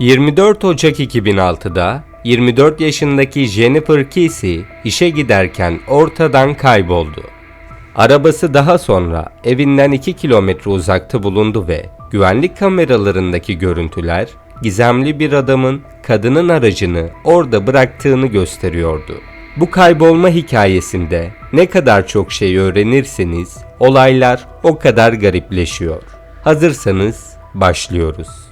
24 Ocak 2006'da 24 yaşındaki Jennifer Casey işe giderken ortadan kayboldu. Arabası daha sonra evinden 2 kilometre uzakta bulundu ve güvenlik kameralarındaki görüntüler gizemli bir adamın kadının aracını orada bıraktığını gösteriyordu. Bu kaybolma hikayesinde ne kadar çok şey öğrenirseniz olaylar o kadar garipleşiyor. Hazırsanız başlıyoruz.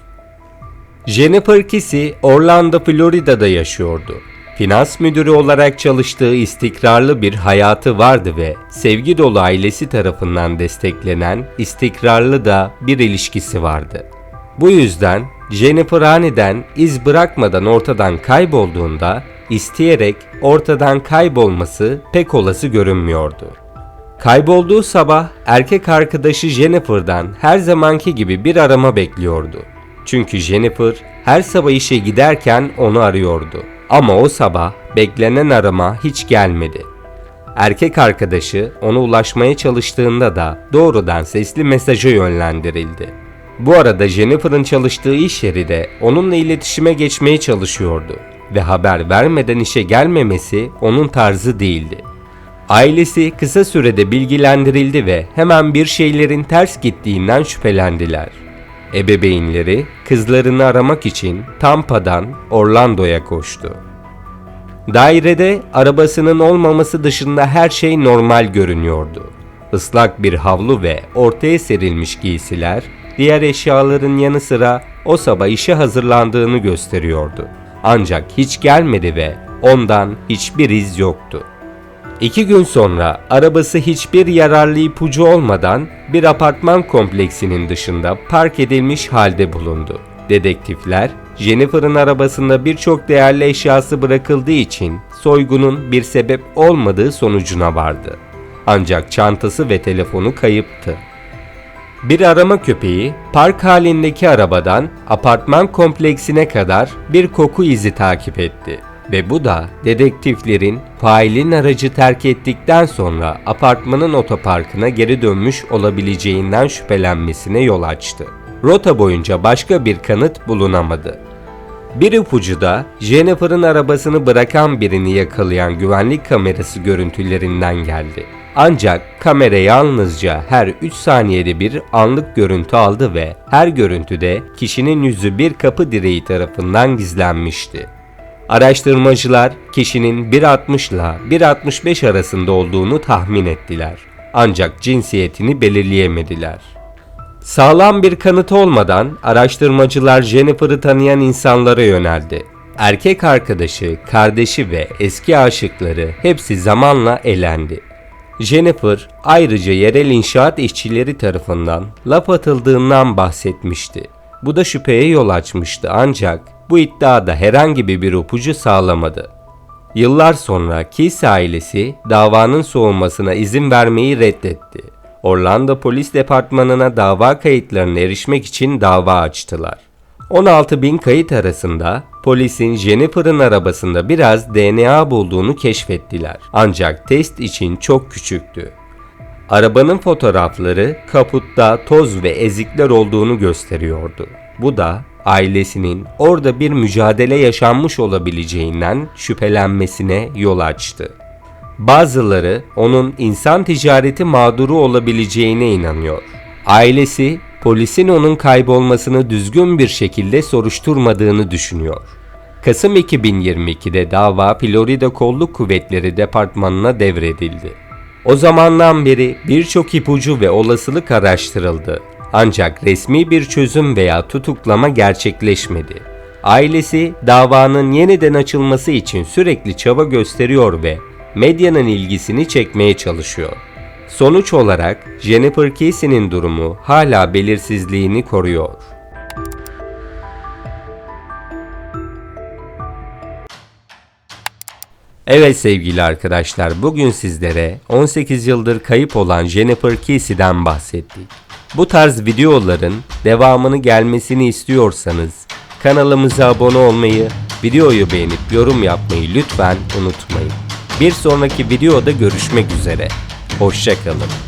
Jennifer Kissy Orlando, Florida'da yaşıyordu. Finans müdürü olarak çalıştığı istikrarlı bir hayatı vardı ve sevgi dolu ailesi tarafından desteklenen istikrarlı da bir ilişkisi vardı. Bu yüzden Jennifer aniden iz bırakmadan ortadan kaybolduğunda isteyerek ortadan kaybolması pek olası görünmüyordu. Kaybolduğu sabah erkek arkadaşı Jennifer'dan her zamanki gibi bir arama bekliyordu. Çünkü Jennifer her sabah işe giderken onu arıyordu. Ama o sabah beklenen arama hiç gelmedi. Erkek arkadaşı ona ulaşmaya çalıştığında da doğrudan sesli mesaja yönlendirildi. Bu arada Jennifer'ın çalıştığı iş yeri de onunla iletişime geçmeye çalışıyordu ve haber vermeden işe gelmemesi onun tarzı değildi. Ailesi kısa sürede bilgilendirildi ve hemen bir şeylerin ters gittiğinden şüphelendiler. Ebeveynleri kızlarını aramak için Tampa'dan Orlando'ya koştu. Dairede arabasının olmaması dışında her şey normal görünüyordu. Islak bir havlu ve ortaya serilmiş giysiler diğer eşyaların yanı sıra o sabah işe hazırlandığını gösteriyordu. Ancak hiç gelmedi ve ondan hiçbir iz yoktu. İki gün sonra arabası hiçbir yararlı ipucu olmadan bir apartman kompleksinin dışında park edilmiş halde bulundu. Dedektifler, Jennifer'ın arabasında birçok değerli eşyası bırakıldığı için soygunun bir sebep olmadığı sonucuna vardı. Ancak çantası ve telefonu kayıptı. Bir arama köpeği park halindeki arabadan apartman kompleksine kadar bir koku izi takip etti ve bu da dedektiflerin failin aracı terk ettikten sonra apartmanın otoparkına geri dönmüş olabileceğinden şüphelenmesine yol açtı. Rota boyunca başka bir kanıt bulunamadı. Bir ipucu da Jennifer'ın arabasını bırakan birini yakalayan güvenlik kamerası görüntülerinden geldi. Ancak kamera yalnızca her 3 saniyede bir anlık görüntü aldı ve her görüntüde kişinin yüzü bir kapı direği tarafından gizlenmişti. Araştırmacılar kişinin 1.60 ile 1.65 arasında olduğunu tahmin ettiler. Ancak cinsiyetini belirleyemediler. Sağlam bir kanıt olmadan araştırmacılar Jennifer'ı tanıyan insanlara yöneldi. Erkek arkadaşı, kardeşi ve eski aşıkları hepsi zamanla elendi. Jennifer ayrıca yerel inşaat işçileri tarafından laf atıldığından bahsetmişti. Bu da şüpheye yol açmıştı ancak bu iddiada herhangi bir ipucu sağlamadı. Yıllar sonra Keys ailesi davanın soğumasına izin vermeyi reddetti. Orlando Polis Departmanı'na dava kayıtlarına erişmek için dava açtılar. 16 bin kayıt arasında polisin Jennifer'ın arabasında biraz DNA bulduğunu keşfettiler. Ancak test için çok küçüktü. Arabanın fotoğrafları kaputta toz ve ezikler olduğunu gösteriyordu. Bu da ailesinin orada bir mücadele yaşanmış olabileceğinden şüphelenmesine yol açtı. Bazıları onun insan ticareti mağduru olabileceğine inanıyor. Ailesi polisin onun kaybolmasını düzgün bir şekilde soruşturmadığını düşünüyor. Kasım 2022'de dava Florida Kolluk Kuvvetleri Departmanı'na devredildi. O zamandan beri birçok ipucu ve olasılık araştırıldı. Ancak resmi bir çözüm veya tutuklama gerçekleşmedi. Ailesi davanın yeniden açılması için sürekli çaba gösteriyor ve medyanın ilgisini çekmeye çalışıyor. Sonuç olarak Jennifer Casey'nin durumu hala belirsizliğini koruyor. Evet sevgili arkadaşlar bugün sizlere 18 yıldır kayıp olan Jennifer Casey'den bahsettik. Bu tarz videoların devamını gelmesini istiyorsanız kanalımıza abone olmayı, videoyu beğenip yorum yapmayı lütfen unutmayın. Bir sonraki videoda görüşmek üzere. Hoşçakalın.